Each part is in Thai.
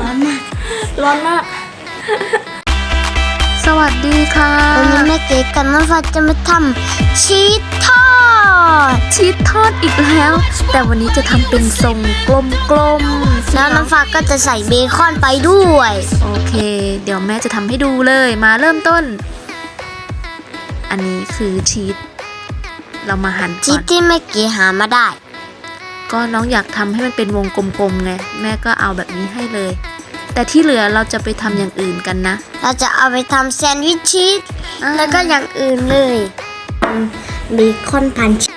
ร้อนมาก สวัสดีค่ะ วันนี้แม่เก๋กับน้องฟ้าจะมาทำชีสทอด ชีสทอดอีกแล้ว แต่วันนี้จะทำเป็นทรงกลมๆ แล้วน้องฟ้าก็จะใส่เบคอนไปด้วย โอเค เดี๋ยวแม่จะทำให้ดูเลย มาเริ่มต้น อันนี้คือชีส เรามาหั่นชีก่สอนที่แม่เก๋หามาได้ ก็น้องอยากทำให้มันเป็นวงกลมๆไงแม่ก็เอาแบบนี้ให้เลย แต่ที่เหลือเราจะไปทำอย่างอื่นกันนะ เราจะเอาไปทำแซนด์วิชชีสอ่าแล้วก็อย่างอื่นเลยเบคอนพันชี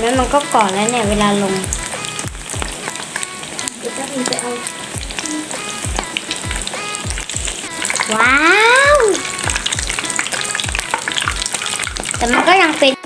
แล้วมันก็ก่อนแล้วเนี่ยเวลาลงเดี๋ยวแป๊บนึงไปเอา ว้าว แต่มันก็ยังเป็น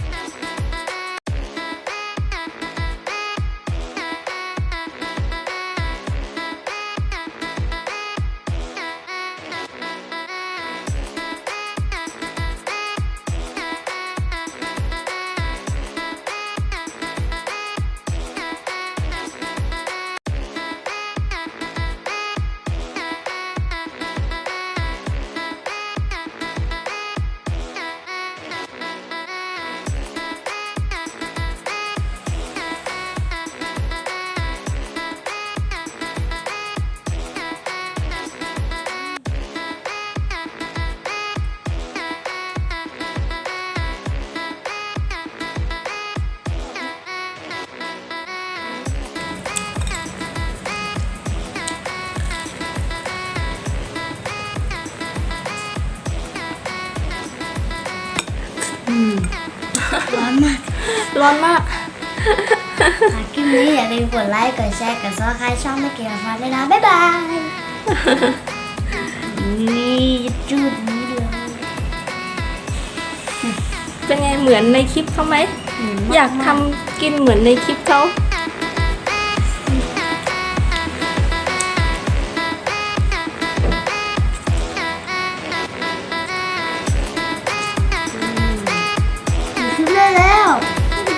ร้อนมาก ร้อนมากค่ะคลิปนี้อย่าลืมกดไลค์ กดแชร์ กดซับสไครต์ช่องไม่เกี่ยวกับฟันด้วยนะ บ๊ายบาย นี่จุดนี้เลยเป็นไงเหมือนในคลิปเขาไหม อยากทำกินเหมือนในคลิปเขา